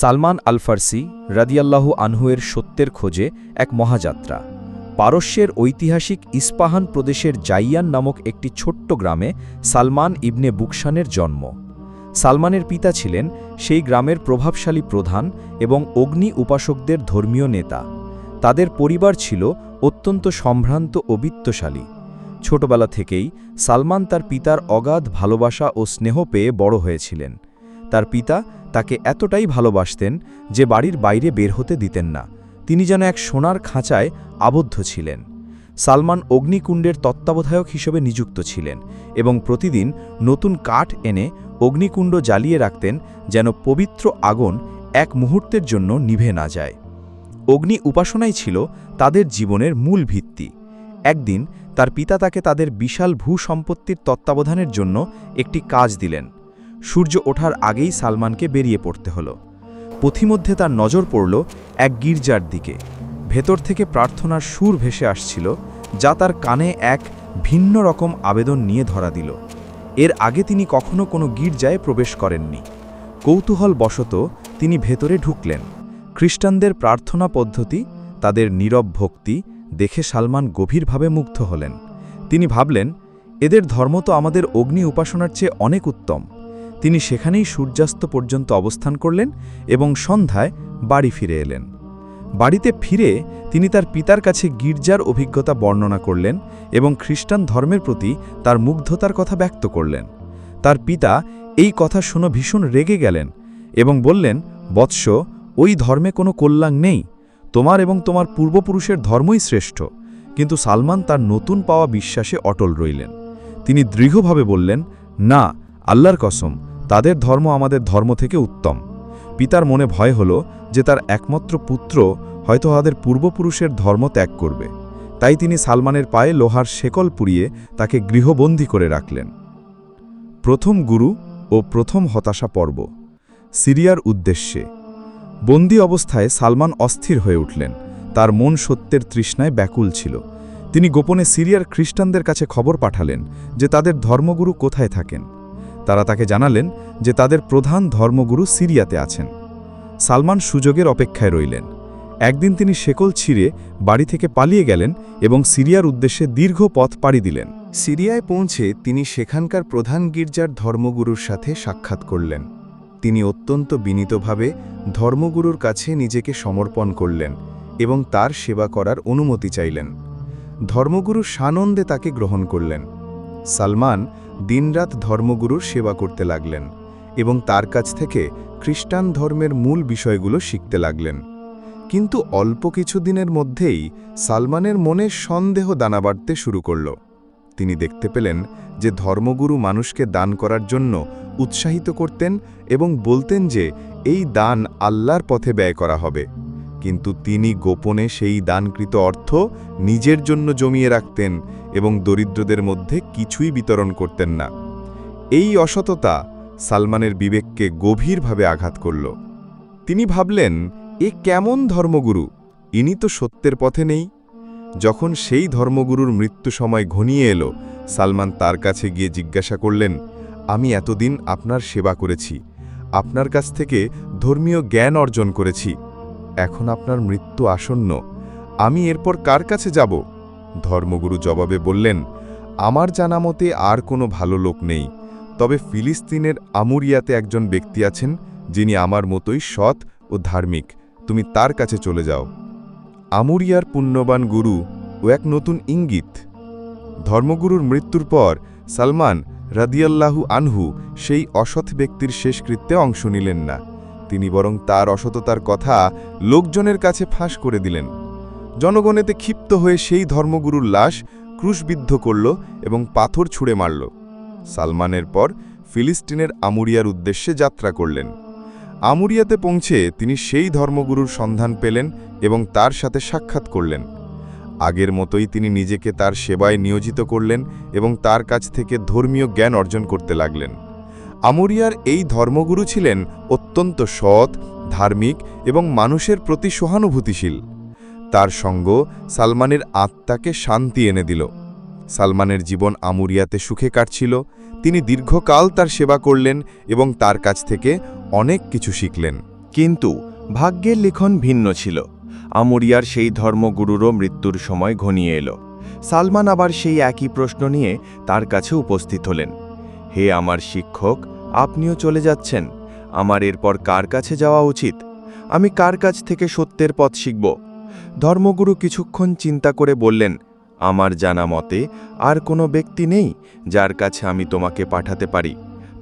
সালমান আল ফার্সি রাদিয়াল্লাহু আনহুয়ের সত্যের খোঁজে এক মহাযাত্রা। পারস্যের ঐতিহাসিক ইস্পাহান প্রদেশের জাইয়ান নামক একটি ছোট্ট গ্রামে সালমান ইবনে বুকসানের জন্ম। সালমানের পিতা ছিলেন সেই গ্রামের প্রভাবশালী প্রধান এবং অগ্নি উপাসকদের ধর্মীয় নেতা। তাদের পরিবার ছিল অত্যন্ত সম্ভ্রান্ত ও বিত্তশালী। ছোটবেলা থেকেই সালমান তার পিতার অগাধ ভালোবাসা ও স্নেহ পেয়ে বড় হয়েছিলেন। তার পিতা তাকে এতটাই ভালোবাসতেন যে বাড়ির বাইরে বের হতে দিতেন না। তিনি যেন এক সোনার খাঁচায় আবদ্ধ ছিলেন। সালমান অগ্নিকুণ্ডের তত্ত্বাবধায়ক হিসেবে নিযুক্ত ছিলেন এবং প্রতিদিন নতুন কাঠ এনে অগ্নিকুণ্ড জ্বালিয়ে রাখতেন যেন পবিত্র আগুন এক মুহূর্তের জন্য নিভে না যায়। অগ্নি উপাসনাই ছিল তাদের জীবনের মূল ভিত্তি। একদিন তার পিতা তাকে তাদের বিশাল ভূসম্পত্তির তত্ত্বাবধানের জন্য একটি কাজ দিলেন। সূর্য ওঠার আগেই সালমানকে বেরিয়ে পড়তে হলো। পথিমধ্যে তার নজর পড়ল এক গির্জার দিকে। ভেতর থেকে প্রার্থনার সুর ভেসে আসছিল, যা তার কানে এক ভিন্ন রকম আবেদন নিয়ে ধরা দিল। এর আগে তিনি কখনো কোনো গির্জায় প্রবেশ করেননি। কৌতূহল বশত তিনি ভেতরে ঢুকলেন। খ্রিস্টানদের প্রার্থনা পদ্ধতি, তাদের নীরব ভক্তি দেখে সালমান গভীরভাবে মুগ্ধ হলেন। তিনি ভাবলেন, এদের ধর্ম তো আমাদের অগ্নি উপাসনার চেয়ে অনেক উত্তম। তিনি সেখানেই সূর্যাস্ত পর্যন্ত অবস্থান করলেন এবং সন্ধ্যায় বাড়ি ফিরে এলেন। বাড়িতে ফিরে তিনি তার পিতার কাছে গির্জার অভিজ্ঞতা বর্ণনা করলেন এবং খ্রিস্টান ধর্মের প্রতি তার মুগ্ধতার কথা ব্যক্ত করলেন। তার পিতা এই কথা শুনে ভীষণ রেগে গেলেন এবং বললেন, বৎস, ওই ধর্মে কোনো কল্যাণ নেই। তোমার এবং তোমার পূর্বপুরুষের ধর্মই শ্রেষ্ঠ। কিন্তু সালমান তার নতুন পাওয়া বিশ্বাসে অটল রইলেন। তিনি দৃঢ়ভাবে বললেন, না, আল্লাহর কসম তাদের ধর্ম আমাদের ধর্ম থেকে উত্তম। পিতার মনে ভয় হল যে তার একমাত্র পুত্র হয়তো তাদের পূর্বপুরুষের ধর্ম ত্যাগ করবে। তাই তিনি সালমানের পায়ে লোহার শেকল পুড়িয়ে তাকে গৃহবন্দী করে রাখলেন। প্রথম গুরু ও প্রথম হতাশা পর্ব। সিরিয়ার উদ্দেশ্যে। বন্দি অবস্থায় সালমান অস্থির হয়ে উঠলেন। তার মন সত্যের তৃষ্ণায় ব্যাকুল ছিল। তিনি গোপনে সিরিয়ার খ্রিস্টানদের কাছে খবর পাঠালেন যে তাদের ধর্মগুরু কোথায় থাকেন। তারা তাকে জানালেন যে তাদের প্রধান ধর্মগুরু সিরিয়াতে আছেন। সালমান সুযোগের অপেক্ষায় রইলেন। একদিন তিনি শেকল ছিঁড়ে বাড়ি থেকে পালিয়ে গেলেন এবং সিরিয়ার উদ্দেশ্যে দীর্ঘ পথ পাড়ি দিলেন। সিরিয়ায় পৌঁছে তিনি সেখানকার প্রধান গির্জার ধর্মগুরুর সাথে সাক্ষাৎ করলেন। তিনি অত্যন্ত বিনীতভাবে ধর্মগুরুর কাছে নিজেকে সমর্পণ করলেন এবং তার সেবা করার অনুমতি চাইলেন। ধর্মগুরু সানন্দে তাকে গ্রহণ করলেন। সালমান দিনরাত ধর্মগুরুর সেবা করতে লাগলেন এবং তার কাছ থেকে খ্রিস্টান ধর্মের মূল বিষয়গুলো শিখতে লাগলেন। কিন্তু অল্প কিছু দিনের মধ্যেই সালমানের মনে সন্দেহ দানা বাড়তে শুরু করল। তিনি দেখতে পেলেন যে ধর্মগুরু মানুষকে দান করার জন্য উৎসাহিত করতেন এবং বলতেন যে এই দান আল্লাহর পথে ব্যয় করা হবে। কিন্তু তিনি গোপনে সেই দানকৃত অর্থ নিজের জন্য জমিয়ে রাখতেন এবং দরিদ্রদের মধ্যে কিছুই বিতরণ করতেন না। এই অসততা সালমানের বিবেককে গভীরভাবে আঘাত করল। তিনি ভাবলেন, এ কেমন ধর্মগুরু? ইনি তো সত্যের পথে নেই। যখন সেই ধর্মগুরুর মৃত্যু সময় ঘনিয়ে এলো, সালমান তার কাছে গিয়ে জিজ্ঞাসা করলেন, আমি এতদিন আপনার সেবা করেছি। আপনার কাছ থেকে ধর্মীয় জ্ঞান অর্জন করেছি। এখন আপনার মৃত্যু আসন্ন। আমি এরপর কার কাছে যাব? ধর্মগুরু জবাবে বললেন, আমার জানা মতে আর কোনো ভালো লোক নেই। তবে ফিলিস্তিনের আমুরিয়াতে একজন ব্যক্তি আছেন, যিনি আমার মতোই সৎ ও ধার্মিক। তুমি তার কাছে চলে যাও। আমুরিয়ার পুণ্যবান গুরু ও এক নতুন ইঙ্গিত। ধর্মগুরুর মৃত্যুর পর সালমান রাদিয়াল্লাহু আনহু সেই অসৎ ব্যক্তির শেষকৃত্যে অংশ নিলেন না। তিনি বরং তার অসততার কথা লোকজনের কাছে ফাঁস করে দিলেন। জনগণেতে ক্ষিপ্ত হয়ে সেই ধর্মগুরুর লাশ ক্রুশবিদ্ধ করল এবং পাথর ছুঁড়ে মারল। সালমানের পর ফিলিস্তিনের আমুরিয়ার উদ্দেশ্যে যাত্রা করলেন। আমুরিয়াতে পৌঁছে তিনি সেই ধর্মগুরুর সন্ধান পেলেন এবং তার সাথে সাক্ষাৎ করলেন। আগের মতোই তিনি নিজেকে তার সেবায় নিয়োজিত করলেন এবং তার কাছ থেকে ধর্মীয় জ্ঞান অর্জন করতে লাগলেন। আমুরিয়ার এই ধর্মগুরু ছিলেন অত্যন্ত সৎ, ধার্মিক এবং মানুষের প্রতি সহানুভূতিশীল। তার সঙ্গ সালমানের আত্মাকে শান্তি এনে দিল। সালমানের জীবন আমুরিয়াতে সুখে কাটছিল, তিনি দীর্ঘকাল তার সেবা করলেন এবং তার কাছ থেকে অনেক কিছু শিখলেন। কিন্তু ভাগ্যের লিখন ভিন্ন ছিল। আমরিয়ার সেই ধর্মগুরুরও মৃত্যুর সময় ঘনিয়ে এলো। সালমান আবার সেই একই প্রশ্ন নিয়ে তার কাছে উপস্থিত হলেন। হে আমার শিক্ষক, আপনিও চলে যাচ্ছেন। আমার এরপর কার কাছে যাওয়া উচিত? আমি কার কাছ থেকে সত্যের পথ শিখব? ধর্মগুরু কিছুক্ষণ চিন্তা করে বললেন, আমার জানা মতে আর কোনো ব্যক্তি নেই যার কাছে আমি তোমাকে পাঠাতে পারি।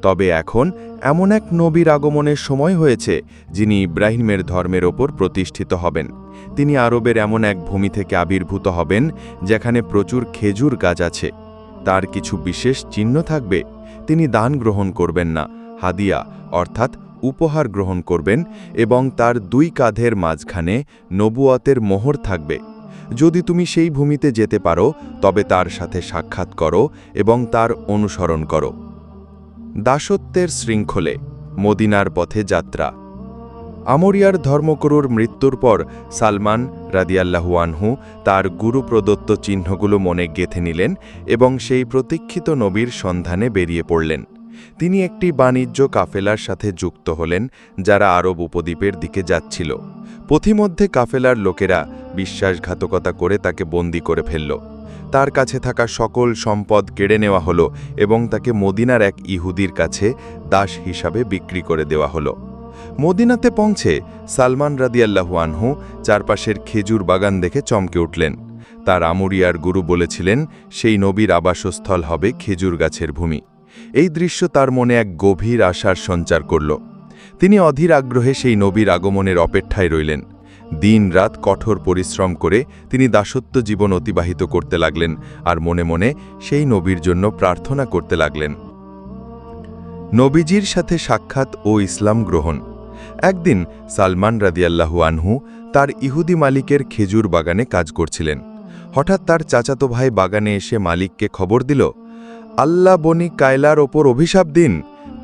তবে এখন এমন এক নবীর আগমনের সময় হয়েছে যিনি ইব্রাহিমের ধর্মের ওপর প্রতিষ্ঠিত হবেন। তিনি আরবের এমন এক ভূমি থেকে আবির্ভূত হবেন যেখানে প্রচুর খেজুর গাছ আছে। তার কিছু বিশেষ চিহ্ন থাকবে। তিনি দান গ্রহণ করবেন না, হাদিয়া, অর্থাৎ উপহার গ্রহণ করবেন এবং তার দুই কাঁধের মাঝখানে নবুয়াতের মোহর থাকবে। যদি তুমি সেই ভূমিতে যেতে পারো, তবে তার সাথে সাক্ষাৎ করো এবং তার অনুসরণ করো। দাসত্বের শৃঙ্খলে, মদিনার পথে যাত্রা। আমরিয়ার ধর্মগুরুর মৃত্যুর পর সালমান রাদিয়াল্লাহু আনহু তার গুরু প্রদত্ত চিহ্নগুলো মনে গেঁথে নিলেন এবং সেই প্রতীক্ষিত নবীর সন্ধানে বেরিয়ে পড়লেন। তিনি একটি বাণিজ্য কাফেলার সাথে যুক্ত হলেন, যারা আরব উপদ্বীপের দিকে যাচ্ছিল। পথিমধ্যে কাফেলার লোকেরা বিশ্বাসঘাতকতা করে তাকে বন্দি করে ফেলল। তার কাছে থাকা সকল সম্পদ কেড়ে নেওয়া হলো এবং তাকে মদিনার এক ইহুদির কাছে দাস হিসাবে বিক্রি করে দেওয়া হলো। মদিনাতে পৌঁছে সালমান রাদিয়াল্লাহু আনহু চারপাশের খেজুর বাগান দেখে চমকে উঠলেন। তার আমরিয়ার গুরু বলেছিলেন, সেই নবীর আবাসস্থল হবে খেজুর গাছের ভূমি। এই দৃশ্য তার মনে এক গভীর আশার সঞ্চার করল। তিনি অধীর আগ্রহে সেই নবীর আগমনের অপেক্ষায় রইলেন। দিন রাত কঠোর পরিশ্রম করে তিনি দাসত্ব জীবন অতিবাহিত করতে লাগলেন আর মনে মনে সেই নবীর জন্য প্রার্থনা করতে লাগলেন। নবীজির সাথে সাক্ষাৎ ও ইসলাম গ্রহণ। একদিন সালমান রাদিয়াল্লাহু আনহু তার ইহুদি মালিকের খেজুর বাগানে কাজ করছিলেন। হঠাৎ তার চাচাতো ভাই বাগানে এসে মালিককে খবর দিল, আল্লাহ বনি কায়লার ওপর অভিশাপ দিন।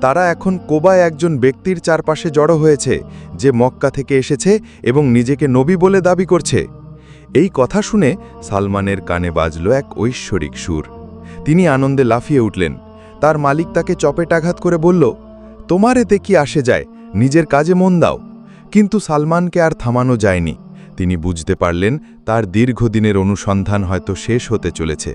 তারা এখন কোবায় একজন ব্যক্তির চারপাশে জড়ো হয়েছে, যে মক্কা থেকে এসেছে এবং নিজেকে নবী বলে দাবি করছে। এই কথা শুনে সালমানের কানে বাজল এক ঐশ্বরিক সুর। তিনি আনন্দে লাফিয়ে উঠলেন। তার মালিক তাকে চপেটাঘাত করে বলল, তোমার এতে কি আসে যায়? নিজের কাজে মন দাও। কিন্তু সালমানকে আর থামানো যায়নি। তিনি বুঝতে পারলেন, তার দীর্ঘদিনের অনুসন্ধান হয়তো শেষ হতে চলেছে।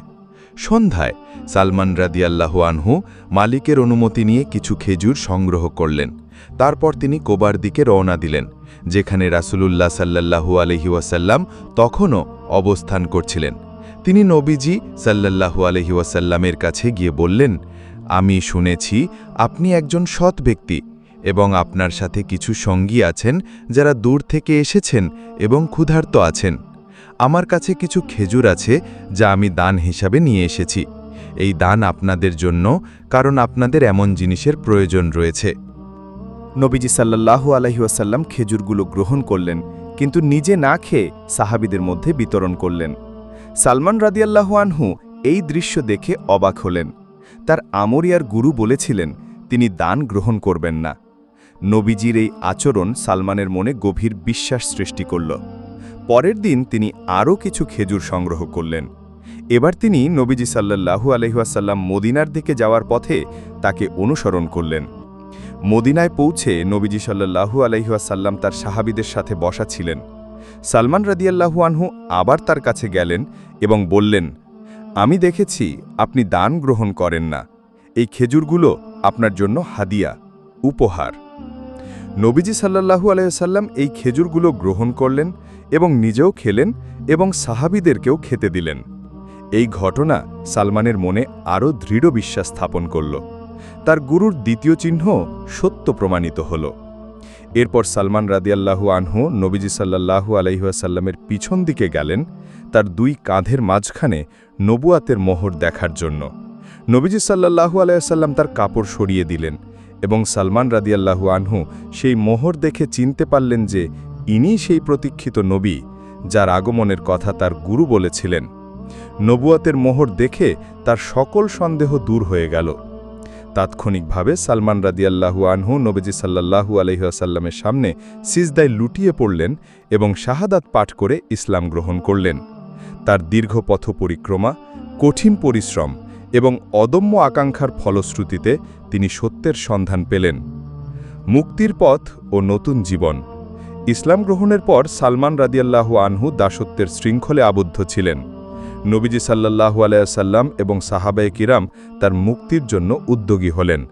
সন্ধ্যায় সালমান রাদিয়াল্লাহ আনহু মালিকের অনুমতি নিয়ে কিছু খেজুর সংগ্রহ করলেন। তারপর তিনি কোবার দিকে রওনা দিলেন, যেখানে রাসূলুল্লাহ সাল্লাল্লাহু আলহি ওয়াসাল্লাম তখনও অবস্থান করছিলেন। তিনি নবীজি সাল্লাল্লাহু আলহি ওয়াসাল্লামের কাছে গিয়ে বললেন, আমি শুনেছি আপনি একজন সৎ ব্যক্তি। এবং আপনার সাথে কিছু সঙ্গী আছেন যারা দূর থেকে এসেছেন এবং ক্ষুধার্ত আছেন। আমার কাছে কিছু খেজুর আছে যা আমি দান হিসাবে নিয়ে এসেছি। এই দান আপনাদের জন্য, কারণ আপনাদের এমন জিনিসের প্রয়োজন রয়েছে। নবীজি সাল্লাল্লাহু আলহিউসাল্লাম খেজুরগুলো গ্রহণ করলেন, কিন্তু নিজে না খেয়ে সাহাবিদের মধ্যে বিতরণ করলেন। সালমান রাদিয়াল্লাহু আনহু এই দৃশ্য দেখে অবাক হলেন। তার আমরিয়ার গুরু বলেছিলেন, তিনি দান গ্রহণ করবেন না। নবীজির এই আচরণ সালমানের মনে গভীর বিশ্বাস সৃষ্টি করল। পরের দিন তিনি আরও কিছু খেজুর সংগ্রহ করলেন। এবার তিনি নবীজি সাল্লাল্লাহু আলহিহাসাল্লাম মদিনার দিকে যাওয়ার পথে তাকে অনুসরণ করলেন। মদিনায় পৌঁছে নবীজি সাল্লাল্লাহু আলহিহাসাল্লাম তার সাহাবিদের সাথে বসা ছিলেন। সালমান রাদিয়াল্লাহু আনহু আবার তার কাছে গেলেন এবং বললেন, আমি দেখেছি, আপনি দান গ্রহণ করেন না। এই খেজুরগুলো আপনার জন্য হাদিয়া, উপহার। নবীজি সাল্লাল্লাহু আলাইসাল্লাম এই খেজুরগুলো গ্রহণ করলেন এবং নিজেও খেলেন এবং সাহাবিদেরকেও খেতে দিলেন। এই ঘটনা সালমানের মনে আরও দৃঢ় বিশ্বাস স্থাপন করল। তার গুরুর দ্বিতীয় চিহ্ন সত্য প্রমাণিত হল। এরপর সালমান রাদিয়াল্লাহু আনহু নবীজি সাল্লাল্লাহু আলাইহাসাল্লামের পিছন দিকে গেলেন তার দুই কাঁধের মাঝখানে নবুয়াতের মোহর দেখার জন্য। নবীজি সাল্লাল্লাহু আলাইসাল্লাম তার কাপড় সরিয়ে দিলেন এবং সালমান রাদিয়াল্লাহু আনহু সেই মোহর দেখে চিনতে পারলেন যে ইনি সেই প্রতীক্ষিত নবী, যার আগমনের কথা তার গুরু বলেছিলেন। নবুয়াতের মোহর দেখে তার সকল সন্দেহ দূর হয়ে গেল। তাৎক্ষণিকভাবে সালমান রাদিয়াল্লাহু আনহু নবীজি সাল্লাল্লাহু আলহিহাসাল্লামের সামনে সিজদায় লুটিয়ে পড়লেন এবং শাহাদাত পাঠ করে ইসলাম গ্রহণ করলেন। তার দীর্ঘ পথ পরিক্রমা কঠিন পরিশ্রম এবং অদম্য আকাঙ্ক্ষার ফলশ্রুতিতে তিনি সত্যের সন্ধান পেলেন। মুক্তির পথ ও নতুন জীবন। ইসলাম গ্রহণের পর সালমান রাদিয়াল্লাহু আনহু দাসত্বের শৃঙ্খলে আবদ্ধ ছিলেন। নবীজি সাল্লাল্লাহু আলাইসাল্লাম এবং সাহাবায়ে কিরাম তার মুক্তির জন্য উদ্যোগী হলেন।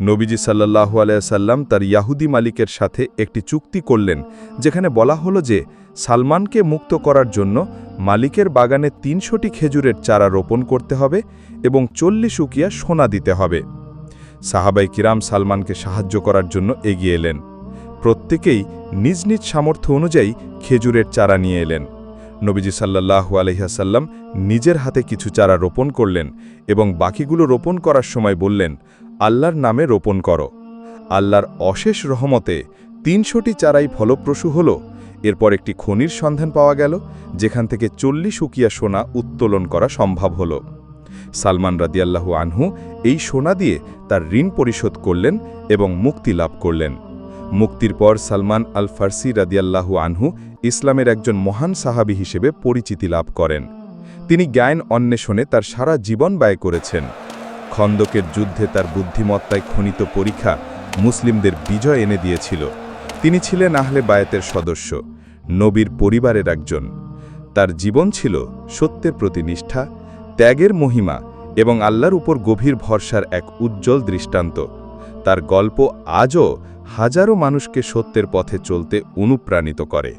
নবীজি সাল্লাল্লাহু আলাইসাল্লাম তার ইয়াহুদি মালিকের সাথে একটি চুক্তি করলেন, যেখানে বলা হলো যে, সালমানকে মুক্ত করার জন্য মালিকের বাগানে তিনশোটি খেজুরের চারা রোপণ করতে হবে এবং চল্লিশ উকিয়া সোনা দিতে হবে। সাহাবাই কিরাম সালমানকে সাহায্য করার জন্য এগিয়ে এলেন। প্রত্যেকেই নিজ নিজ সামর্থ্য অনুযায়ী খেজুরের চারা নিয়ে এলেন। নবীজি সাল্লাল্লাহু আলহিহাসাল্লাম নিজের হাতে কিছু চারা রোপণ করলেন এবং বাকিগুলো রোপণ করার সময় বললেন আল্লাহর নামে রোপণ করো। আল্লাহর অশেষ রহমতে তিনশোটি চারাই ফলপ্রসূ হল। এরপর একটি খনির সন্ধান পাওয়া গেল, যেখান থেকে চল্লিশ উকিয়া সোনা উত্তোলন করা সম্ভব হল। সালমান রাদিয়াল্লাহু আনহু এই সোনা দিয়ে তার ঋণ পরিশোধ করলেন এবং মুক্তি লাভ করলেন। মুক্তির পর সালমান আল ফার্সি রাদিয়াল্লাহু আনহু ইসলামের একজন মহান সাহাবি হিসেবে পরিচিতি লাভ করেন। তিনি জ্ঞান অন্বেষণে তার সারা জীবন ব্যয় করেছেন। খন্দকের যুদ্ধে তার বুদ্ধিমত্তায় খনিত পরীক্ষা মুসলিমদের বিজয় এনে দিয়েছিল। তিনি ছিলেন আহলে বায়াতের সদস্য, নবীর পরিবারের একজন। তার জীবন ছিল সত্যের প্রতি নিষ্ঠা, ত্যাগের মহিমা এবং আল্লাহর উপর গভীর ভরসার এক উজ্জ্বল দৃষ্টান্ত। তার গল্প আজও হাজারো মানুষকে সত্যের পথে চলতে অনুপ্রাণিত করে।